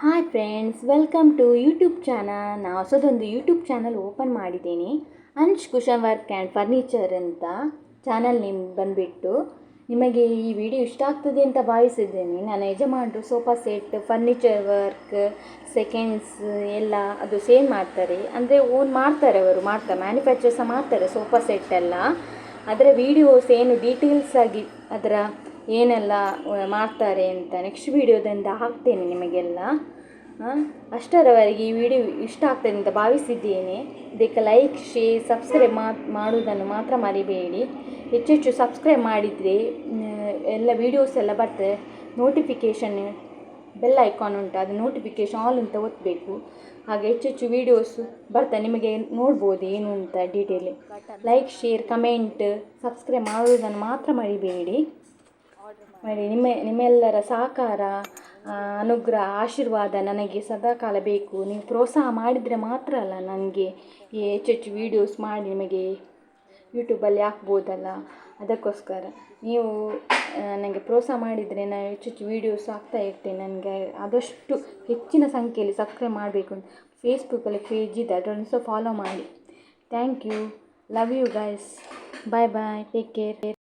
Hi friends welcome to YouTube channel ನಾನು ಹೊಸದೊಂದು YouTube channel open ಮಾಡಿದ್ದೀನಿ. Ansh cushion work and furniture ಅಂತ channel ನಿಮ್ಮ ಬಂದುಬಿಟ್ಟು ನಿಮಗೆ ಈ ವಿಡಿಯೋ ಇಷ್ಟ ಆಗ್ತದೆ ಅಂತ ಭಾವಿಸಿದ್ದೇನೆ. ನಾನು ಯಜಮಾನರು sofa set furniture work seconds ಎಲ್ಲ ಅದು ಸೇಲ್ ಮಾಡ್ತಾರೆ. ಅಂದರೆ ಓನ್ ಮಾಡ್ತಾರೆ ಅವರು ಮಾಡ್ತಾರೆ ಮ್ಯಾನುಫ್ಯಾಕ್ಚರ್ ಸಹ ಮಾಡ್ತಾರೆ ಸೋಫಾ ಸೆಟ್ ಎಲ್ಲ. ಅದರ ವೀಡಿಯೋಸ್ ಏನು ಡೀಟೇಲ್ಸ್ ಆಗಿ ಅದರ ಏನೆಲ್ಲ ಮಾಡ್ತಾರೆ ಅಂತ ನೆಕ್ಸ್ಟ್ ವೀಡಿಯೋದಿಂದ ಹಾಕ್ತೇನೆ ನಿಮಗೆಲ್ಲ. ಅಷ್ಟರವರೆಗೆ ಈ ವಿಡಿಯೋ ಇಷ್ಟ ಆಗ್ತದೆ ಅಂತ ಭಾವಿಸಿದ್ದೇನೆ. ಇದಕ್ಕೆ ಲೈಕ್ ಶೇರ್ ಸಬ್ಸ್ಕ್ರೈಬ್ ಮಾಡುವುದನ್ನು ಮಾತ್ರ ಮರಿಬೇಡಿ. ಹೆಚ್ಚೆಚ್ಚು ಸಬ್ಸ್ಕ್ರೈಬ್ ಮಾಡಿದರೆ ಎಲ್ಲ ವೀಡಿಯೋಸ್ ಎಲ್ಲ ಬರ್ತದೆ ನೋಟಿಫಿಕೇಷನ್ ಬೆಲ್ ಐಕಾನ್ ಉಂಟು ಅದು ನೋಟಿಫಿಕೇಷನ್ ಆಲ್ ಅಂತ ಒತ್ತಬೇಕು ಹಾಗೆ ಹೆಚ್ಚೆಚ್ಚು ವೀಡಿಯೋಸ್ ಬರ್ತಾ ನಿಮಗೆ ನೋಡ್ಬೋದು ಏನು ಅಂತ detail like share comment subscribe ಮಾಡುವುದನ್ನು ಮಾತ್ರ ಮರಿಬೇಡಿ. ಮಾಡಿ, ನಿಮ್ಮ, ನಿಮ್ಮೆಲ್ಲರ ಸಹಕಾರ ಅನುಗ್ರಹ, ಆಶೀರ್ವಾದ ನನಗೆ ಸದಾಕಾಲ ಬೇಕು. ನೀವು ಪ್ರೋತ್ಸಾಹ ಮಾಡಿದರೆ ಮಾತ್ರ ಅಲ್ಲ, ನನಗೆ ಈ ಹೆಚ್ಚು ವೀಡಿಯೋಸ್ ಮಾಡಿ ನಿಮಗೆ ಯೂಟ್ಯೂಬಲ್ಲಿ ಹಾಕ್ಬೋದಲ್ಲ. ಅದಕ್ಕೋಸ್ಕರ ನೀವು ನನಗೆ ಪ್ರೋತ್ಸಾಹ ಮಾಡಿದರೆ ನಾನು ಹೆಚ್ಚೆಚ್ಚು ವೀಡಿಯೋಸ್ ಹಾಕ್ತಾ ಇರ್ತೇನೆ. ನನಗೆ ಆದಷ್ಟು ಹೆಚ್ಚಿನ ಸಂಖ್ಯೆಯಲ್ಲಿ ಸಬ್ಸ್ಕ್ರೈಬ್ ಮಾಡಬೇಕು ಅಂತ ಫೇಸ್ಬುಕ್ಕಲ್ಲಿ ಪೇಜ್ ಇದೆ, ಅದನ್ನು ಸಹ ಫಾಲೋ ಮಾಡಿ. Thank you love you guys bye bye take care